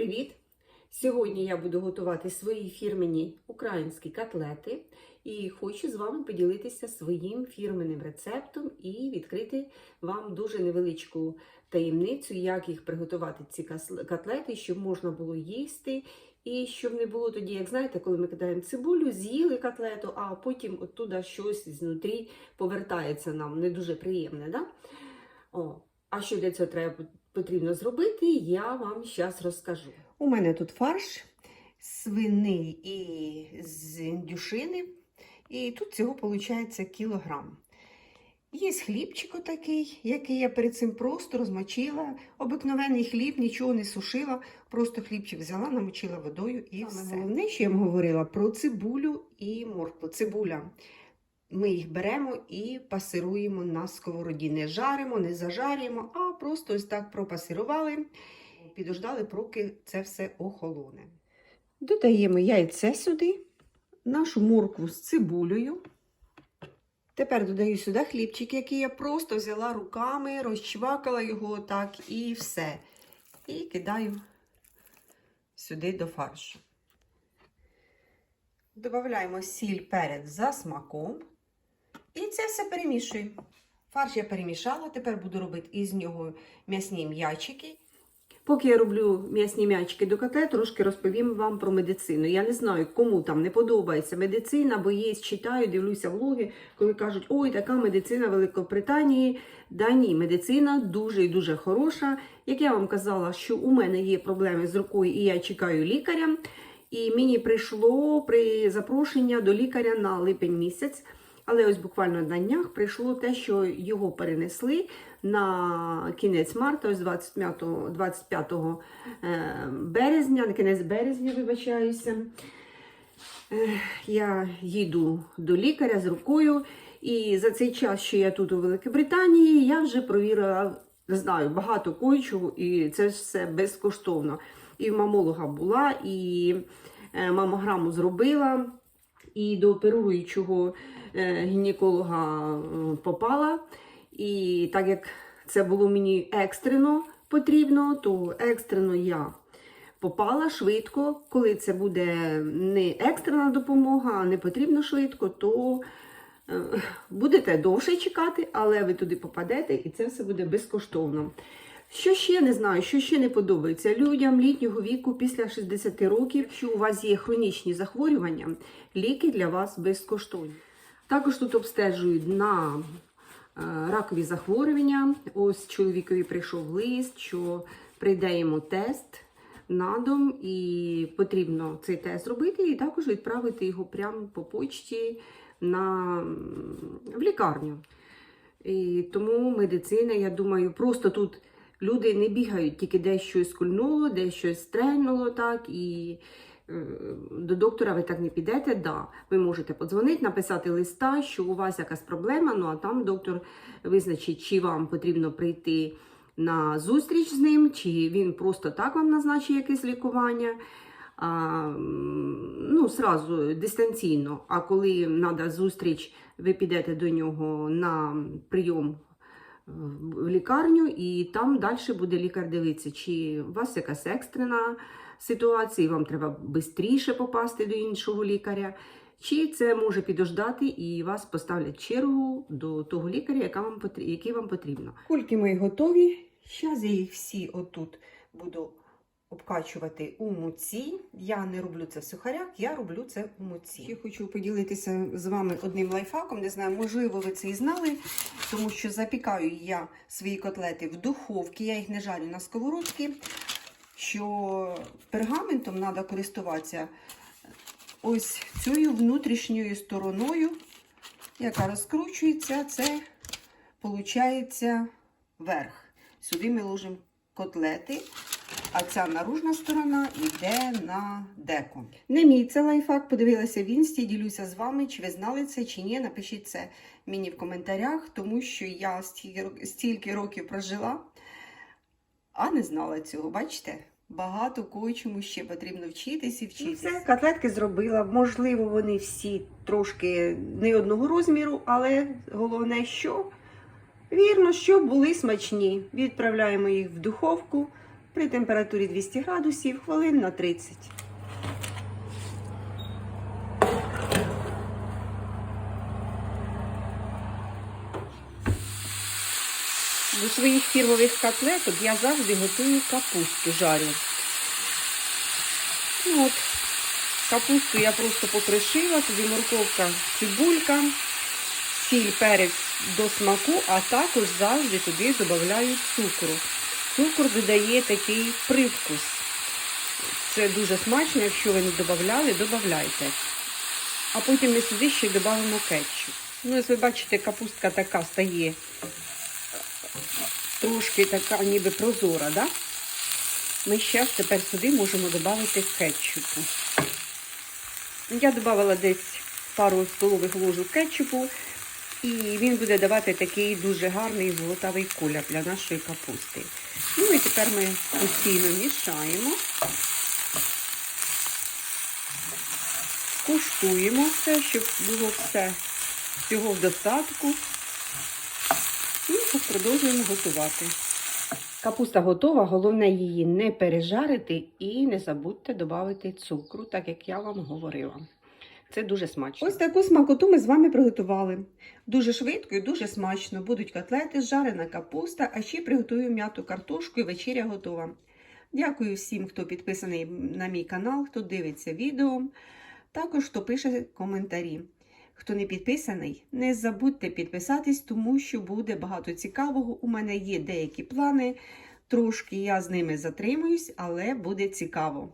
привіт! Сьогодні я буду готувати свої фірмені українські котлети і хочу з вами поділитися своїм фірменним рецептом і відкрити вам дуже невеличку таємницю, як їх приготувати ці котлети, щоб можна було їсти. І щоб не було тоді, як знаєте, коли ми кидаємо цибулю, з'їли котлету, а потім оттуда щось знутрі повертається нам не дуже приємне. Да? О, а що для цього треба потрібно зробити, я вам зараз розкажу. У мене тут фарш свини і з індюшини, і тут цього виходить кілограм. Є хлібчик отакий, який я перед цим просто розмочила. Обикновений хліб, нічого не сушила, просто хлібчик взяла, намочила водою і все. Головне, що я вам говорила про цибулю і моркву. Цибуля. Ми їх беремо і пасируємо на сковороді. Не жаримо, не зажарюємо, а просто ось так пропасирували, підождали, поки це все охолоне. Додаємо яйце сюди, нашу моркву з цибулею. Тепер додаю сюди хлібчик, який я просто взяла руками, розчвакала його так і все. І кидаю сюди до фаршу. Додаємо сіль перець за смаком. І це все перемішую. Фарш я перемішала, тепер буду робити із нього м'ясні м'ячики. Поки я роблю м'ясні м'ячики до котлет, трошки розповім вам про медицину. Я не знаю, кому там не подобається медицина, бо є, читаю, дивлюся влоги, коли кажуть, ой, така медицина Великобританії. Да ні, медицина дуже і дуже хороша. Як я вам казала, що у мене є проблеми з рукою, і я чекаю лікаря. І мені прийшло при запрошення до лікаря на липень місяць. Але ось буквально на днях прийшло те, що його перенесли на кінець марта, ось 25, 25 е, березня, на кінець березня, вибачаюся. Е, Я їду до лікаря з рукою, і за цей час, що я тут у Великій Британії, я вже провірила, не знаю, багато кое-чого, і це все безкоштовно. І в мамолога була, і е, мамограму зробила, і до оперуючого е, гінеколога е, попала. І так як це було мені екстрено потрібно, то екстрено я попала швидко. Коли це буде не екстрена допомога, а не потрібно швидко, то е, будете довше чекати, але ви туди попадете і це все буде безкоштовно. Що ще не знаю, що ще не подобається людям літнього віку після 60 років, якщо у вас є хронічні захворювання, ліки для вас безкоштовні. Також тут обстежують на е, ракові захворювання. Ось чоловікові прийшов лист, що прийде йому тест на дом, і потрібно цей тест робити, і також відправити його прямо по почті на, в лікарню. І тому медицина, я думаю, просто тут люди не бігають, тільки десь щось кульнуло, десь щось стрельнуло, так, і е, до доктора ви так не підете. Да, ви можете подзвонити, написати листа, що у вас якась проблема, ну а там доктор визначить, чи вам потрібно прийти на зустріч з ним, чи він просто так вам назначить якесь лікування. А, ну, сразу дистанційно. А коли треба зустріч, ви підете до нього на прийом в лікарню, і там далі буде лікар дивитися, чи у вас якась екстрена ситуація, і вам треба швидше попасти до іншого лікаря, чи це може підождати і вас поставлять чергу до того лікаря, яка вам який вам потрібно. Кульки мої готові. Зараз я їх всі отут буду обкачувати у муці. Я не роблю це в сухарях, я роблю це у муці. Я хочу поділитися з вами одним лайфхаком. Не знаю, можливо, ви це і знали, тому що запікаю я свої котлети в духовці, я їх не жарю на сковородці. Що пергаментом треба користуватися ось цією внутрішньою стороною, яка розкручується, це виходить верх. Сюди ми ложимо котлети, а ця наружна сторона йде на деко. Не мій це лайфхак, подивилася в інсті, ділюся з вами, чи ви знали це, чи ні. Напишіть це мені в коментарях, тому що я стільки, років прожила, а не знала цього. Бачите? Багато кое-чому ще потрібно вчитись і вчитись. Все, котлетки зробила. Можливо, вони всі трошки не одного розміру, але головне, що Вірно, що були смачні. Відправляємо їх в духовку при температурі 200 градусів хвилин на 30. До своїх фірмових котлеток я завжди готую капусту жарю. Ну от, капусту я просто покришила, туди морковка, цибулька, сіль, перець до смаку, а також завжди туди додаю цукру. Цукор додає такий привкус. Це дуже смачно, якщо ви не додавали, додавайте. А потім ми сюди ще додамо кетчуп. Ну, ось ви бачите, капустка така стає трошки така ніби прозора, да? Ми ще тепер сюди можемо додати кетчупу. Я додавала десь пару столових ложок кетчупу, і він буде давати такий дуже гарний золотавий колір для нашої капусти. Ну і тепер ми постійно мішаємо, куштуємо все, щоб було все всього в достатку. І продовжуємо готувати. Капуста готова, головне її не пережарити і не забудьте додати цукру, так як я вам говорила. Це дуже смачно. Ось таку смакоту ми з вами приготували. Дуже швидко і дуже смачно. Будуть котлети, жарена капуста, а ще приготую м'яту картошку і вечеря готова. Дякую всім, хто підписаний на мій канал, хто дивиться відео, також хто пише коментарі. Хто не підписаний, не забудьте підписатись, тому що буде багато цікавого. У мене є деякі плани. Трошки я з ними затримуюсь, але буде цікаво.